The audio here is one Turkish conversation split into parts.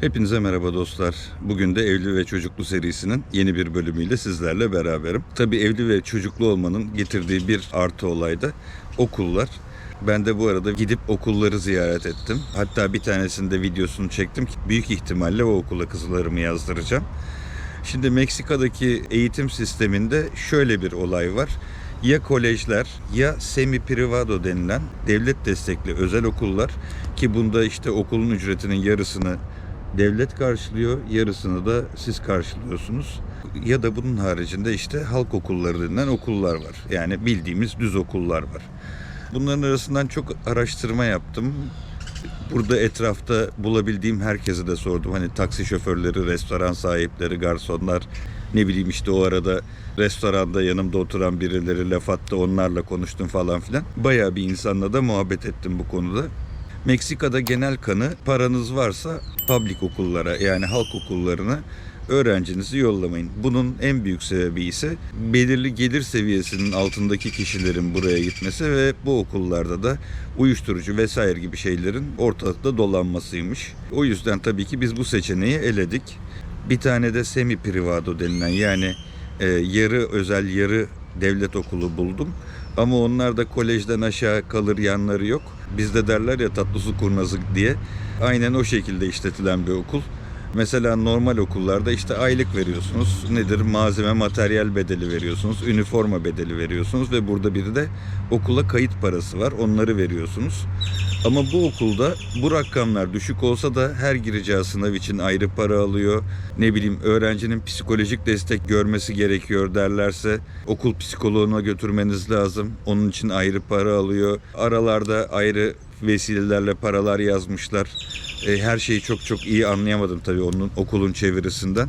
Hepinize merhaba dostlar. Bugün de Evli ve Çocuklu serisinin yeni bir bölümüyle sizlerle beraberim. Tabii evli ve çocuklu olmanın getirdiği bir artı olay da okullar. Ben de bu arada gidip okulları ziyaret ettim. Hatta bir tanesinde videosunu çektim ki büyük ihtimalle o okula kızlarımı yazdıracağım. Şimdi Meksika'daki eğitim sisteminde şöyle bir olay var. Ya kolejler ya semi privado denilen devlet destekli özel okullar ki bunda işte okulun ücretinin yarısını devlet karşılıyor, yarısını da siz karşılıyorsunuz. Ya da bunun haricinde işte halk okulları denilen okullar var. Yani bildiğimiz düz okullar var. Bunların arasından çok araştırma yaptım. Burada etrafta bulabildiğim herkese de sordum. Hani taksi şoförleri, restoran sahipleri, garsonlar, ne bileyim işte o arada restoranda yanımda oturan birileri laf attı onlarla konuştum falan filan. Bayağı bir insanla da muhabbet ettim bu konuda. Meksika'da genel kanı paranız varsa public okullara yani halk okullarına öğrencinizi yollamayın. Bunun en büyük sebebi ise belirli gelir seviyesinin altındaki kişilerin buraya gitmesi ve bu okullarda da uyuşturucu vesaire gibi şeylerin ortalıkta dolanmasıymış. O yüzden tabii ki biz bu seçeneği eledik. Bir tane de semi privado denilen yani e, yarı özel yarı devlet okulu buldum. Ama onlar da kolejden aşağı kalır yanları yok. Bizde derler ya tatlı su kurnazı diye. Aynen o şekilde işletilen bir okul. Mesela normal okullarda işte aylık veriyorsunuz. Nedir? Malzeme, materyal bedeli veriyorsunuz. Üniforma bedeli veriyorsunuz ve burada bir de okula kayıt parası var. Onları veriyorsunuz. Ama bu okulda bu rakamlar düşük olsa da her gireceği sınav için ayrı para alıyor. Ne bileyim öğrencinin psikolojik destek görmesi gerekiyor derlerse okul psikoloğuna götürmeniz lazım. Onun için ayrı para alıyor. Aralarda ayrı vesilelerle paralar yazmışlar. E, her şeyi çok çok iyi anlayamadım tabii onun okulun çevirisinden.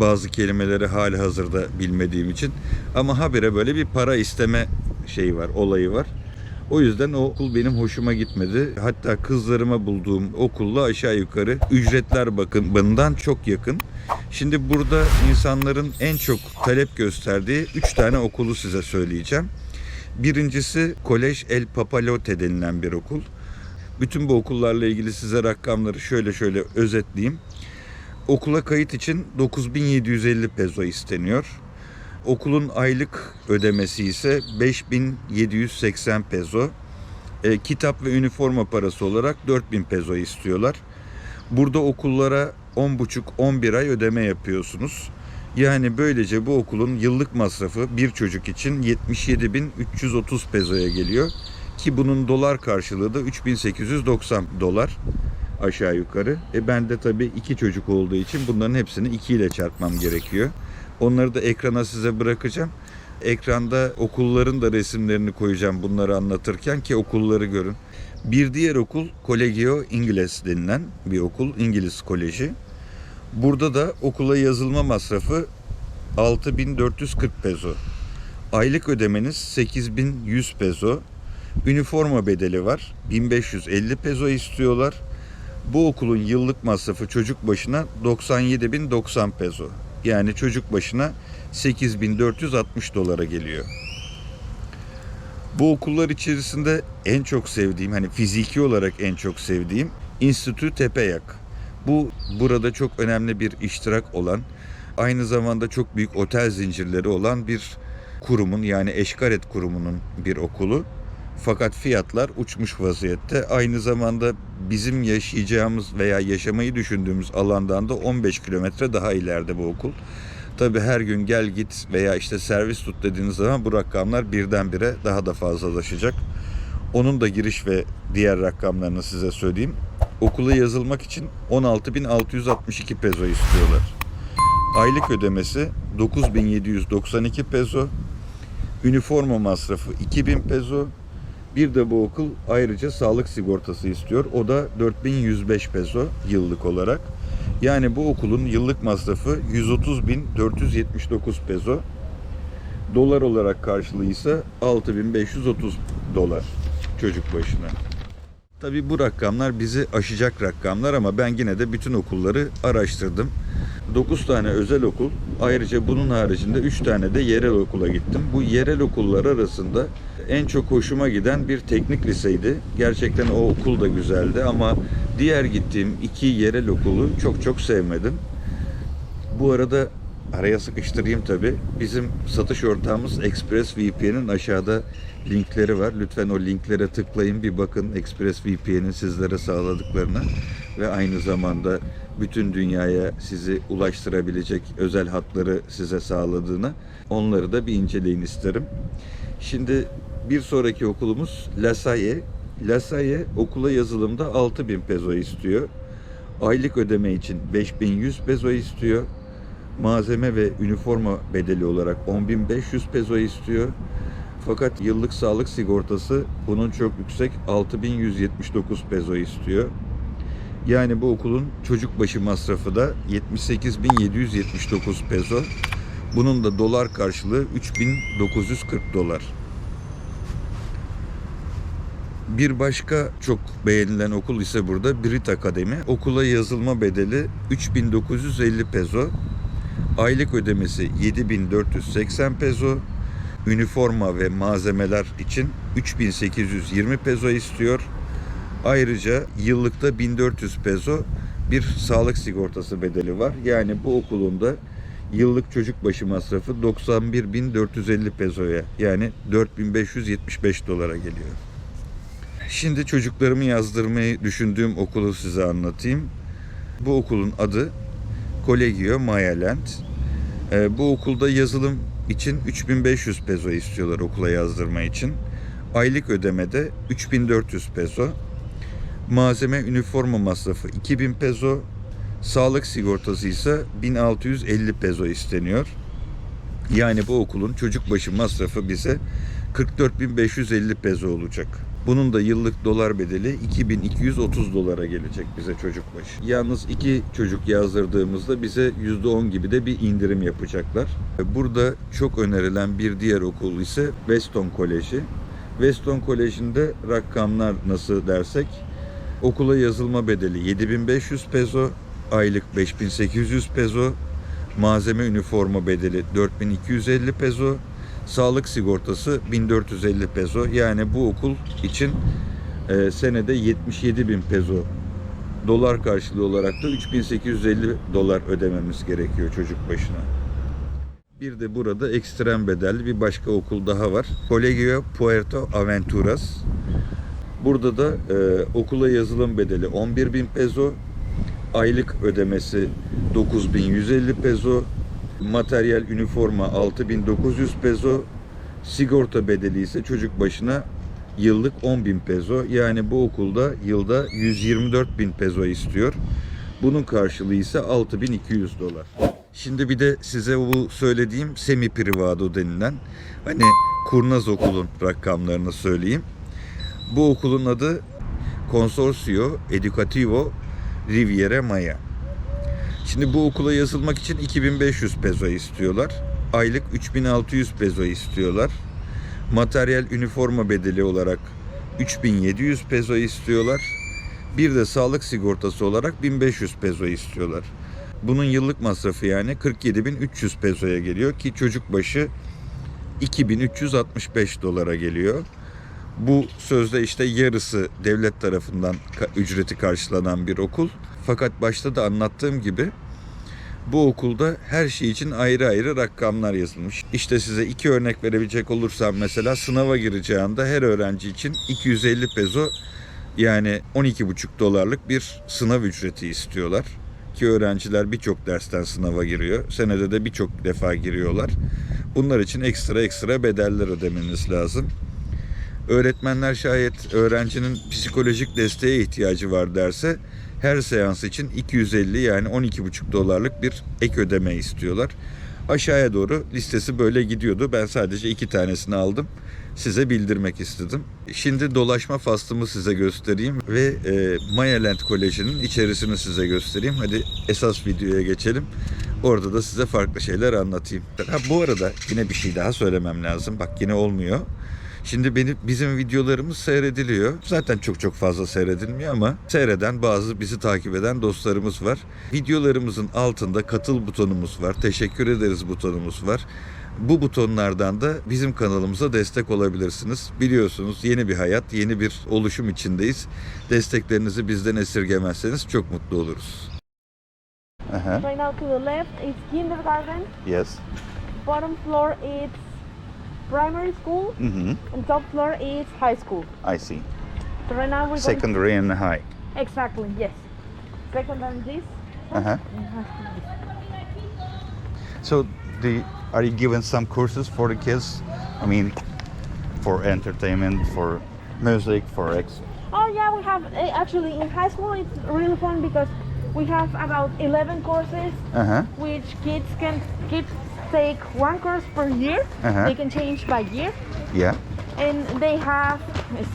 Bazı kelimeleri hali hazırda bilmediğim için. Ama habire böyle bir para isteme şeyi var, olayı var. O yüzden o okul benim hoşuma gitmedi. Hatta kızlarıma bulduğum okulla aşağı yukarı ücretler bakımından çok yakın. Şimdi burada insanların en çok talep gösterdiği 3 tane okulu size söyleyeceğim. Birincisi Kolej El Papalote denilen bir okul. Bütün bu okullarla ilgili size rakamları şöyle şöyle özetleyeyim. Okula kayıt için 9750 peso isteniyor. Okulun aylık ödemesi ise 5780 peso. E, kitap ve üniforma parası olarak 4000 peso istiyorlar. Burada okullara 10,5-11 ay ödeme yapıyorsunuz. Yani böylece bu okulun yıllık masrafı bir çocuk için 77.330 pesoya geliyor. Ki bunun dolar karşılığı da 3890 dolar aşağı yukarı. E ben de tabii iki çocuk olduğu için bunların hepsini 2 ile çarpmam gerekiyor. Onları da ekrana size bırakacağım. Ekranda okulların da resimlerini koyacağım bunları anlatırken ki okulları görün. Bir diğer okul Colegio Ingles denilen bir okul, İngiliz Koleji. Burada da okula yazılma masrafı 6440 peso. Aylık ödemeniz 8100 peso. Üniforma bedeli var. 1550 peso istiyorlar. Bu okulun yıllık masrafı çocuk başına 97.090 peso. Yani çocuk başına 8460 dolara geliyor. Bu okullar içerisinde en çok sevdiğim, hani fiziki olarak en çok sevdiğim İnstitü Tepeyak. Bu burada çok önemli bir iştirak olan, aynı zamanda çok büyük otel zincirleri olan bir kurumun yani Eşkaret kurumunun bir okulu. Fakat fiyatlar uçmuş vaziyette. Aynı zamanda bizim yaşayacağımız veya yaşamayı düşündüğümüz alandan da 15 kilometre daha ileride bu okul. Tabi her gün gel git veya işte servis tut dediğiniz zaman bu rakamlar birdenbire daha da fazlalaşacak. Onun da giriş ve diğer rakamlarını size söyleyeyim. Okula yazılmak için 16.662 peso istiyorlar. Aylık ödemesi 9.792 peso. Üniforma masrafı 2000 peso. Bir de bu okul ayrıca sağlık sigortası istiyor. O da 4105 peso yıllık olarak. Yani bu okulun yıllık masrafı 130.479 peso. Dolar olarak karşılığı ise 6530 dolar çocuk başına. Tabii bu rakamlar bizi aşacak rakamlar ama ben yine de bütün okulları araştırdım. 9 tane özel okul, ayrıca bunun haricinde 3 tane de yerel okula gittim. Bu yerel okullar arasında en çok hoşuma giden bir teknik liseydi. Gerçekten o okul da güzeldi ama diğer gittiğim iki yerel okulu çok çok sevmedim. Bu arada araya sıkıştırayım tabi. Bizim satış ortağımız Express VPN'in aşağıda linkleri var. Lütfen o linklere tıklayın bir bakın Express VPN'in sizlere sağladıklarına ve aynı zamanda bütün dünyaya sizi ulaştırabilecek özel hatları size sağladığını onları da bir inceleyin isterim. Şimdi bir sonraki okulumuz La Salle. La Salle okula yazılımda 6000 peso istiyor. Aylık ödeme için 5100 peso istiyor. Malzeme ve üniforma bedeli olarak 10.500 peso istiyor. Fakat yıllık sağlık sigortası bunun çok yüksek 6179 peso istiyor. Yani bu okulun çocuk başı masrafı da 78.779 peso. Bunun da dolar karşılığı 3940 dolar. Bir başka çok beğenilen okul ise burada Brit Akademi. Okula yazılma bedeli 3950 peso. Aylık ödemesi 7480 peso. Üniforma ve malzemeler için 3820 peso istiyor. Ayrıca yıllıkta 1400 peso bir sağlık sigortası bedeli var. Yani bu okulun da yıllık çocuk başı masrafı 91.450 pesoya yani 4575 dolara geliyor. Şimdi çocuklarımı yazdırmayı düşündüğüm okulu size anlatayım. Bu okulun adı Collegio Mayaland. Ee, bu okulda yazılım için 3500 peso istiyorlar okula yazdırma için. Aylık ödemede 3400 peso. Malzeme üniforma masrafı 2000 peso. Sağlık sigortası ise 1650 peso isteniyor. Yani bu okulun çocuk başı masrafı bize 44.550 peso olacak. Bunun da yıllık dolar bedeli 2230 dolara gelecek bize çocuk başı. Yalnız iki çocuk yazdırdığımızda bize %10 gibi de bir indirim yapacaklar. Burada çok önerilen bir diğer okul ise Weston Koleji. Weston Koleji'nde rakamlar nasıl dersek okula yazılma bedeli 7500 peso, aylık 5800 peso, malzeme üniforma bedeli 4250 peso, sağlık sigortası 1450 peso. Yani bu okul için e, senede 77 bin peso dolar karşılığı olarak da 3850 dolar ödememiz gerekiyor çocuk başına. Bir de burada ekstrem bedelli bir başka okul daha var. Colegio Puerto Aventuras. Burada da e, okula yazılım bedeli 11 bin peso, aylık ödemesi 9150 peso, materyal üniforma 6900 peso, sigorta bedeli ise çocuk başına yıllık 10.000 peso. Yani bu okulda yılda 124 bin peso istiyor. Bunun karşılığı ise 6200 dolar. Şimdi bir de size bu söylediğim semi privado denilen hani kurnaz okulun rakamlarını söyleyeyim. Bu okulun adı Consorcio Educativo Riviera Maya. Şimdi bu okula yazılmak için 2500 peso istiyorlar. Aylık 3600 peso istiyorlar. Materyal üniforma bedeli olarak 3700 peso istiyorlar. Bir de sağlık sigortası olarak 1500 peso istiyorlar. Bunun yıllık masrafı yani 47300 pesoya geliyor ki çocuk başı 2365 dolara geliyor. Bu sözde işte yarısı devlet tarafından ücreti karşılanan bir okul. Fakat başta da anlattığım gibi bu okulda her şey için ayrı ayrı rakamlar yazılmış. İşte size iki örnek verebilecek olursam mesela sınava gireceğinde her öğrenci için 250 peso yani 12,5 dolarlık bir sınav ücreti istiyorlar. Ki öğrenciler birçok dersten sınava giriyor. Senede de birçok defa giriyorlar. Bunlar için ekstra ekstra bedeller ödemeniz lazım. Öğretmenler şayet öğrencinin psikolojik desteğe ihtiyacı var derse her seans için 250 yani 12,5 dolarlık bir ek ödeme istiyorlar. Aşağıya doğru listesi böyle gidiyordu. Ben sadece iki tanesini aldım. Size bildirmek istedim. Şimdi dolaşma faslımı size göstereyim ve e, Mayaland Koleji'nin içerisini size göstereyim. Hadi esas videoya geçelim. Orada da size farklı şeyler anlatayım. Ha, bu arada yine bir şey daha söylemem lazım. Bak yine olmuyor. Şimdi benim bizim videolarımız seyrediliyor. Zaten çok çok fazla seyredilmiyor ama seyreden bazı bizi takip eden dostlarımız var. Videolarımızın altında katıl butonumuz var. Teşekkür ederiz butonumuz var. Bu butonlardan da bizim kanalımıza destek olabilirsiniz. Biliyorsunuz yeni bir hayat, yeni bir oluşum içindeyiz. Desteklerinizi bizden esirgemezseniz çok mutlu oluruz. Aha. Right now to the left is kindergarten. Yes. Bottom floor is primary school. mm-hmm. And top floor is high school. I see. So right now we're Secondary and high. Exactly, yes. Secondary this. Uh-huh. school this. So, the, are you giving some courses for the kids? I mean, for entertainment, for music, for ex. Oh yeah, we have eh, actually in high school it's really fun because we have about 11 courses Uh huh. which kids can kids take one course per year. Uh-huh. They can change by year. Yeah. And they have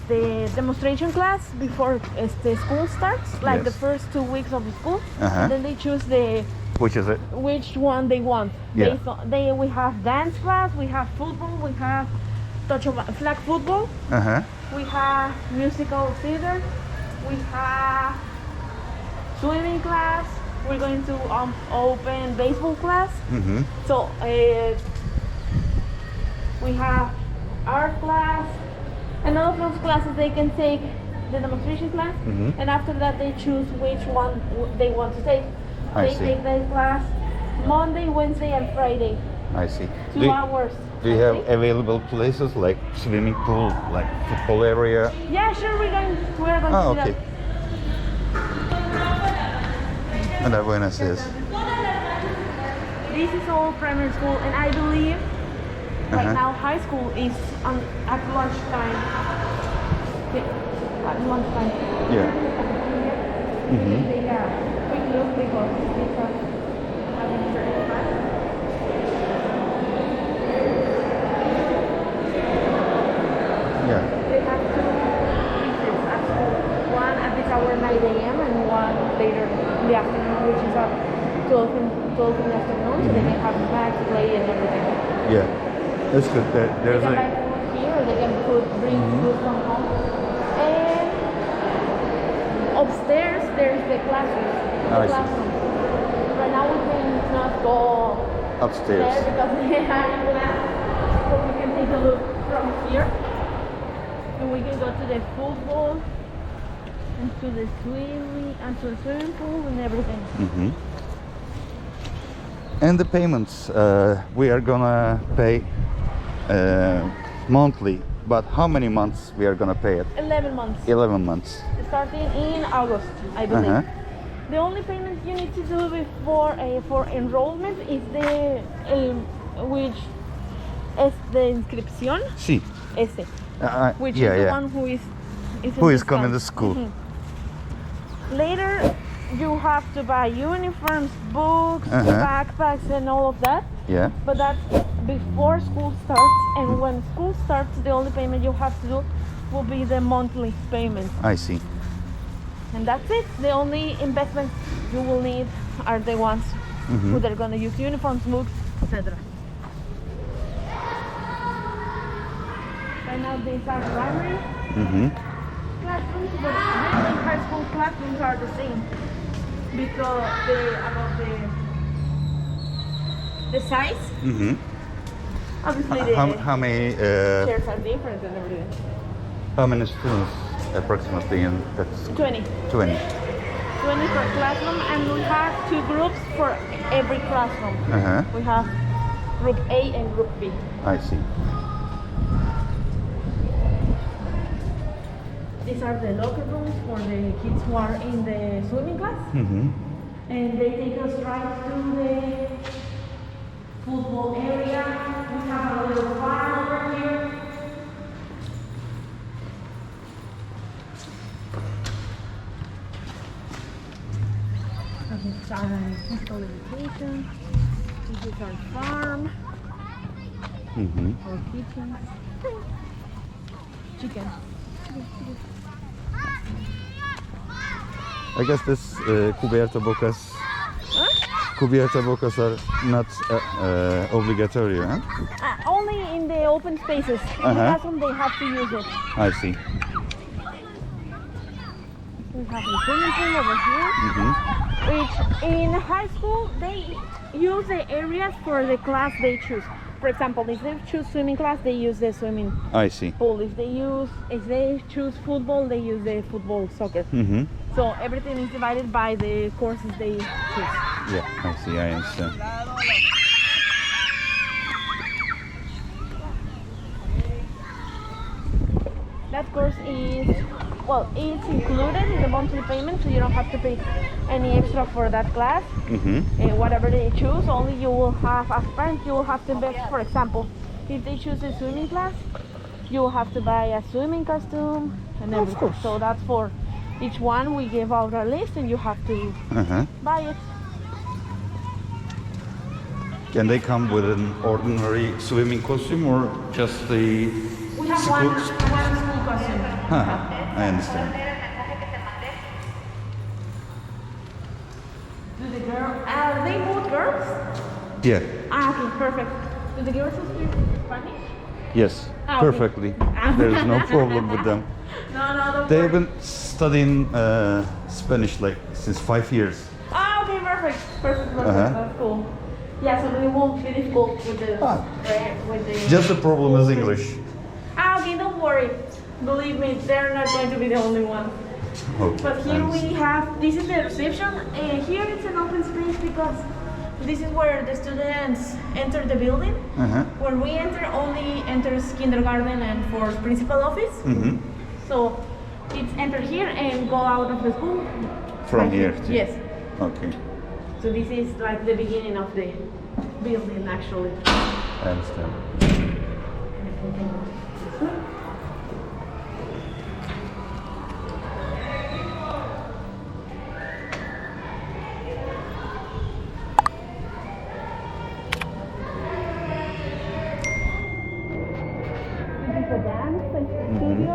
the demonstration class before the school starts, like the first two weeks of the school. Uh-huh. Then they choose the Which is it? which one they want. Yeah. On, they we have dance class, we have football, we have touch of flag football, Uh huh. we have musical theater, we have swimming class. We're going to um, open baseball class. Mm-hmm. So uh, we have art class, and all of those classes they can take the demonstration class, Mhm. and after that they choose which one w- they want to take. I they see. take that class Monday, Wednesday, and Friday, I see. two do, you- hours. do you I have think. available places like swimming pool, like football area? Yeah, sure. We're going. We're going Ah, to okay. that. Hola, buenas días. This is all primary school, and I believe right Uh-huh. now high school is on at lunchtime. Yeah, at lunchtime. Yeah. Mm-hmm. A quick look because having. They have two pieces at school. One at this hour 9 a.m. and one later in the afternoon, which is at 12 in, 12 in the afternoon, so they can have snacks, play, and everything. Yeah. That's good. They there's can buy food here, they can put, bring food from home. And upstairs, there's the classroom. The classroom. Right now, we cannot go Upstairs. because they are in glass. But we can take a look from here. And we can go to the football and to the swimming and to the swimming pool and everything. Mm-hmm. And the payments, uh, we are gonna pay uh, monthly, but how many months we are gonna pay it? 11 months. 11 months. Starting in August, I believe. Uh-huh. The only payment you need to do before uh, for enrollment is the um, which is the inscripción, Sí. ese, Uh, which yeah, is the yeah. one who is, is who is coming to school. Mhm. Later, you have to buy uniforms, books, Uh-huh. backpacks, and all of that. Yeah. But that's before school starts, and when school starts, the only payment you have to do will be the monthly payment. I see. And that's it. The only investments you will need are the ones Mhm. who they're gonna use uniforms, books, etc. Right now these are primary Mm-hmm. classrooms, but high school classrooms are the same because the about the the size. Mm-hmm. Obviously the How, how many uh, chairs are different and everything. how many students approximately in that school? 20. 20. 20 per classroom and we have two groups for every classroom. Uh-huh. We have group A and group B. I see. These are the locker rooms for the kids who are in the swimming class. Mm-hmm. And they take us right to the football area. We have a little farm over here. This is our physical education. This is our farm, Mm-hmm. our kitchen. Chicken. I guess this uh, cubierta bocas Huh? cubierta bocas are not uh, uh, obligatory, huh? Uh, only in the open spaces. In the Uh-huh. classroom, they have to use it. I see. We have the swimming pool over here, Mhm. which in high school they use the areas for the class they choose. For example, if they choose swimming class, they use the swimming I see. pool. If they use, if they choose football, they use the football soccer. Mhm. So everything is divided by the courses they choose. Yeah, I see. I understand. That course is, well, it's included in the monthly payment, so you don't have to pay any extra for that class. Mhm. Uh, whatever they choose, only you will have, as parents, you will have to invest. For example, if they choose a swimming class, you will have to buy a swimming costume and Of everything. course. So that's for each one. We give out a list, and you have to Uh-huh. buy it. Can they come with an ordinary swimming costume or just the We have school? one, one school costume. Huh, I understand. Do the girl? Are they both girls? Yeah. Ah, okay, perfect. Do the girls speak Spanish? Yes. Ah, okay. Perfectly. There's no problem with them. No, no, don't They've been studying uh, Spanish like since five years. Ah, okay, perfect. Perfect, perfect. Uh-huh. That's cool. Yeah, so they won't be difficult with the, Ah. eh, with the... Just the problem is English. Ah, okay, don't worry. Believe me, they're not going to be the only one. Oh, But here we have, this is the reception. Uh, here it's an open space because this is where the students enter the building. Uh-huh. When we enter, only enters kindergarten and for principal office. Mhm. So it's enter here and go out of the school. From here. to- Yes. Okay. So this is like the beginning of the building actually. I understand. This is a dance studio.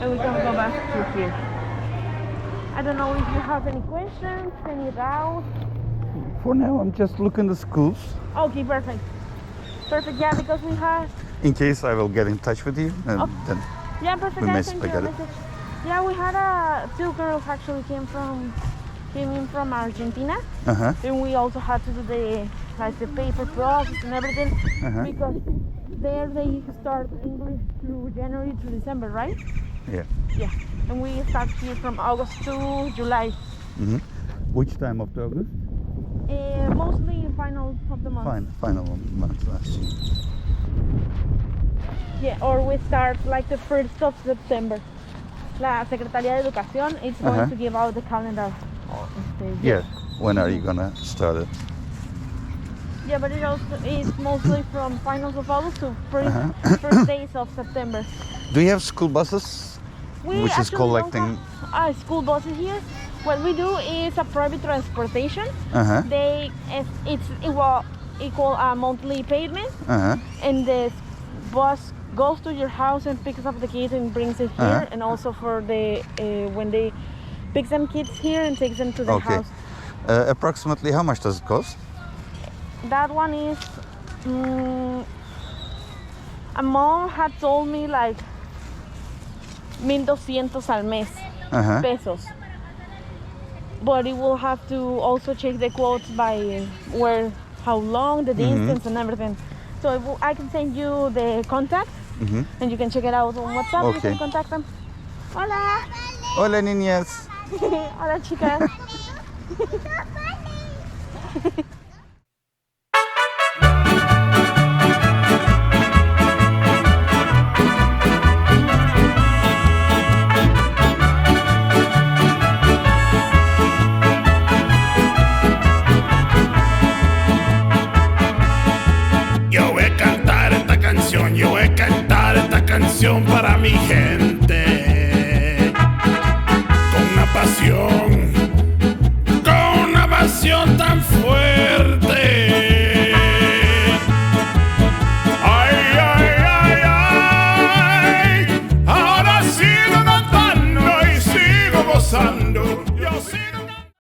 And we can go back to here. I don't know if you have any questions, any. For now, I'm just looking the schools. Okay, perfect. Perfect, yeah, because we have, In case I will get in touch with you, and Oh. then yeah, perfect. We sent I got it. Yeah, we had a, two girls actually came from, came in from Argentina. uh-huh. And we also had to do the like the paper process and everything Uh-huh. because there they start English through January to December, right? Yeah. Yeah. And we start here from August to July. hmm Which time of the August? Uh, mostly final of the month. Fine, final month. I see. Yeah, or we start like the first of September. La Secretaría de Educación is going Uh-huh. to give out the calendar. Yeah. When are you gonna start it? Yeah, but it also is mostly from finals of August to first, Uh-huh. first days of September. Do you have school buses? We Which is actually don't collecting- have, uh, school buses here. What we do is a private transportation. Uh-huh. They it's, it's equal equal a monthly payment, Uh-huh. and the bus goes to your house and picks up the kids and brings it here, Uh-huh. and also for the uh, when they pick some kids here and takes them to the Okay. house. Uh, approximately how much does it cost? That one is. Mm, a mom had told me like 1200 al mes. Uh-huh. pesos. But it will have to also check the quotes by where, how long, the distance, and everything. So it will, I can send you the contact, Mhm. and you can check it out on WhatsApp. You Okay. can contact them. Hola, Hola, niñas. hola chicas.